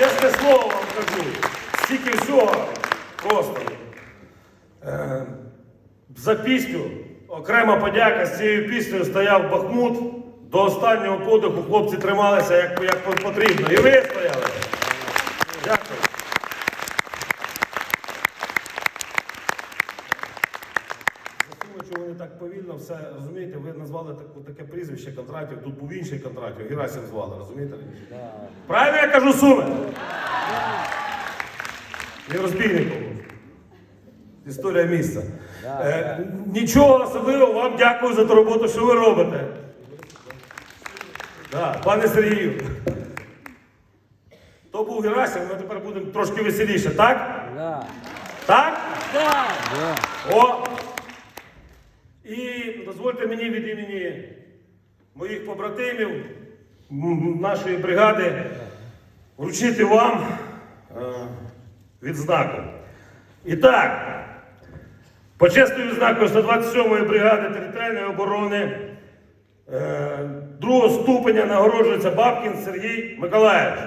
чесне слово вам кажу. Стільки всього просто. Е, за пісню, окрема подяка з цією піснею стояв Бахмут. До останнього подиху хлопці трималися як, як потрібно. І ви стояли. Дякую. Вони так повільно все розумієте, ви назвали таку, таке прізвище Кондратів, тут був інший Кондратів, Герасим звали, розумієте? Правильно я кажу суми? Він розбійником. був. Історія місця. Е, нічого особливого, вам дякую за ту роботу, що ви робите. Да, пане Сергію. То був Герасим, ми тепер будемо трошки веселіше, так? Да. Так? Да. О! І дозвольте мені від імені моїх побратимів нашої бригади вручити вам е, відзнаку. І так, почесною відзнакою 127-ї бригади територіальної оборони е, другого ступеня нагороджується Бабкін Сергій Миколаївич.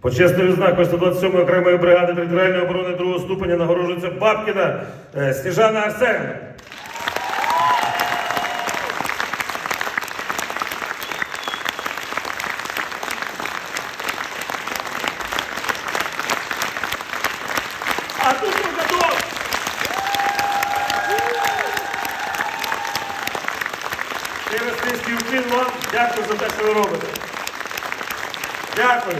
Почесною знак 127 окремої бригади територіальної оборони другого ступеня нагороджується Бабкіна е, Сніжана Арсенівна. Раз низький вам. Дякую за те, що ви робите. Дякую.